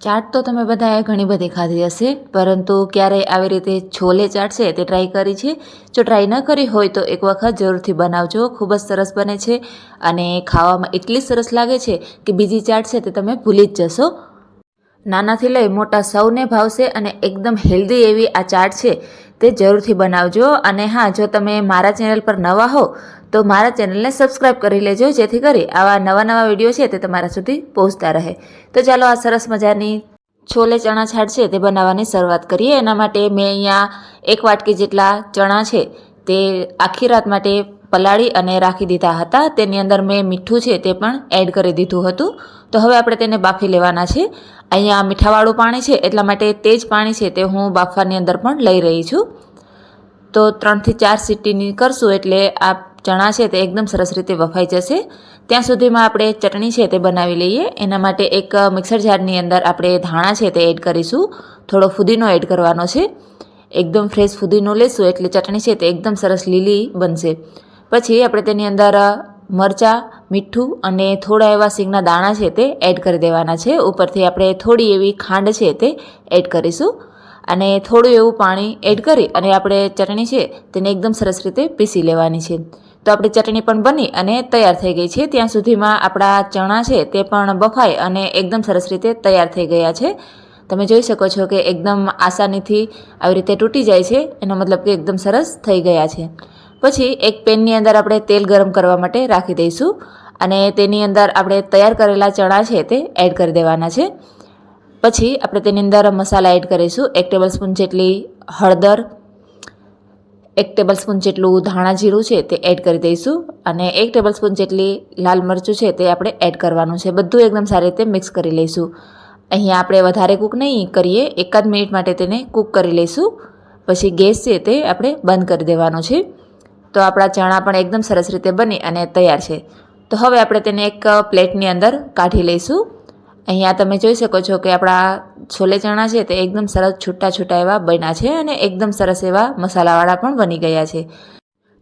ચાટ તો તમે બધાએ ઘણી બધી ખાધી હશે, પરંતુ ક્યારેય આવી રીતે છોલે ચાટ છે તે ટ્રાય કરી છે? જો ટ્રાય ન કરી હોય તો એક વખત જરૂરથી બનાવજો, ખૂબ જ સરસ બને છે અને ખાવામાં એટલી સરસ લાગે છે કે બીજી ચાટ છે તે તમે ભૂલી જ જશો. નાનાથી લઈ મોટા સૌને ભાવશે અને એકદમ હેલ્ધી એવી આ ચાટ છે. તે જરૂરથી બનાવજો. અને હા, જો તમે મારા ચેનલ પર નવા હો, તો મારા ચેનલને સબસ્ક્રાઈબ કરી લેજો, જેથી કરી આવા નવા નવા વીડિયો છે તે તમારા સુધી પહોંચતા રહે. તો ચાલો, આ સરસ મજાની છોલે ચણા છાટ છે તે બનાવવાની શરૂઆત કરીએ. એના માટે મેં અહીંયા એક વાટકી જેટલા ચણા છે તે આખી રાત માટે પલાળી અને રાખી દીધા હતા. તેની અંદર મેં મીઠું છે તે પણ એડ કરી દીધું હતું. તો હવે આપણે તેને બાફી લેવાના છે. અહીંયા મીઠાવાળું પાણી છે, એટલા માટે તે જ પાણી છે તે હું બાફવાની અંદર પણ લઈ રહી છું. તો ત્રણથી ચાર સીટીની કરશું એટલે આ ચણા છે તે એકદમ સરસ રીતે વફાઈ જશે. ત્યાં સુધીમાં આપણે ચટણી છે તે બનાવી લઈએ. એના માટે એક મિક્સર જારની અંદર આપણે ધાણા છે તે એડ કરીશું. થોડો ફુદીનો એડ કરવાનો છે. એકદમ ફ્રેશ ફુદીનો લેશું એટલે ચટણી છે તે એકદમ સરસ લીલી બનશે. પછી આપણે તેની અંદર મરચાં, મીઠું અને થોડા એવા સિંગના દાણા છે તે એડ કરી દેવાના છે. ઉપરથી આપણે થોડી એવી ખાંડ છે તે એડ કરીશું. અને થોડું એવું પાણી એડ કરી અને આપણે ચટણી છે તેને એકદમ સરસ રીતે પીસી લેવાની છે. તો આપણી ચટણી પણ બની અને તૈયાર થઈ ગઈ છે. ત્યાં સુધીમાં આપણા ચણા છે તે પણ બફાય અને એકદમ સરસ રીતે તૈયાર થઈ ગયા છે. તમે જોઈ શકો છો કે એકદમ આસાનીથી આવી રીતે તૂટી જાય છે. એનો મતલબ કે એકદમ સરસ થઈ ગયા છે. પછી એક પેનની અંદર આપણે તેલ ગરમ કરવા માટે રાખી દઈશું અને તેની અંદર આપણે તૈયાર કરેલા ચણા છે તે એડ કરી દેવાના છે. પછી આપણે તેની અંદર મસાલા એડ કરીશું. એક ટેબલ સ્પૂન જેટલી હળદર, એક ટેબલ સ્પૂન જેટલું ધાણા જીરું છે તે એડ કરી દઈશું અને એક ટેબલ સ્પૂન જેટલી લાલ મરચું છે તે આપણે એડ કરવાનું છે. બધું એકદમ સારી રીતે મિક્સ કરી લઈશું. અહીંયા આપણે વધારે કૂક નહીં કરીએ, એકાદ મિનિટ માટે તેને કૂક કરી લઈશું. પછી ગેસ છે તે આપણે બંધ કરી દેવાનો છે. તો આપણા ચણા પણ એકદમ સરસ રીતે બની અને તૈયાર છે. તો હવે આપણે તેને એક પ્લેટની અંદર કાઢી લઈશું. અહીંયા તમે જોઈ શકો છો કે આપણા છોલે ચણા છે તે એકદમ સરસ છૂટા છૂટા એવા બન્યા છે અને એકદમ સરસ એવા મસાલાવાળા પણ બની ગયા છે.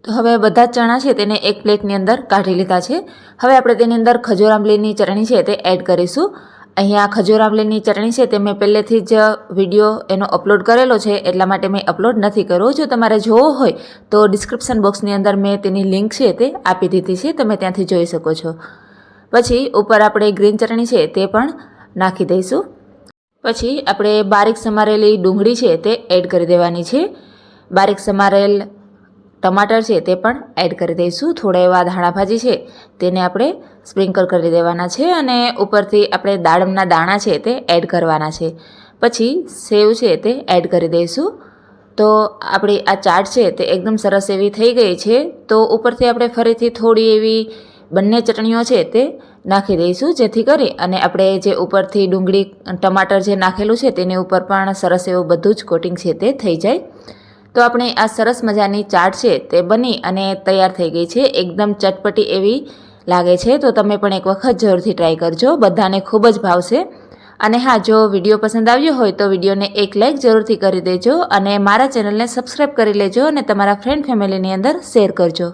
તો હવે બધા જ ચણા છે તેને એક પ્લેટની અંદર કાઢી લીધા છે. હવે આપણે તેની અંદર ખજૂર આંબલીની ચટણી છે તે એડ કરીશું. અહીંયા ખજૂર ચટણી છે તે મેં પહેલેથી જ વીડિયો એનો અપલોડ કરેલો છે, એટલા માટે મેં અપલોડ નથી કર્યો. જો તમારે જોવો હોય તો ડિસ્ક્રિપ્શન બોક્સની અંદર મેં તેની લિંક છે તે આપી દીધી છે, તમે ત્યાંથી જોઈ શકો છો. પછી ઉપર આપણે ગ્રીન ચટણી છે તે પણ નાખી દઈશું. પછી આપણે બારીક સમારેલી ડુંગળી છે તે એડ કરી દેવાની છે. બારીક સમારેલ ટમાટર છે તે પણ એડ કરી દઈશું. થોડા એવા ધાણાભાજી છે તેને આપણે સ્પ્રિંકલ કરી દેવાના છે અને ઉપરથી આપણે દાડમના દાણા છે તે એડ કરવાના છે. પછી સેવ છે તે એડ કરી દઈશું. તો આપણી આ ચાટ છે તે એકદમ સરસ એવી થઈ ગઈ છે. તો ઉપરથી આપણે ફરીથી થોડી એવી બંને ચટણીઓ છે તે નાખી દઈશું જેથી કરી અને આપણે જે ઉપરથી ડુંગળી ટમાટર જે નાખેલું છે તેની ઉપર પણ સરસ એવું બધું જ કોટિંગ છે તે થઈ જાય. તો આપણે આ સરસ મજાની ચાટ છે તે બની અને તૈયાર થઈ ગઈ છે. એકદમ ચટપટી એવી લાગે છે. તો તમે પણ એક વખત જરૂરથી ટ્રાય કરજો. બધાને ખૂબ જ ભાવશે. અને હા, જો વીડિયો પસંદ આવ્યો હોય તો વિડીયોને એક લાઇક જરૂરથી કરી દેજો અને મારા ચેનલને સબસ્ક્રાઈબ કરી લેજો અને તમારા ફ્રેન્ડ ફેમિલીની અંદર શેર કરજો.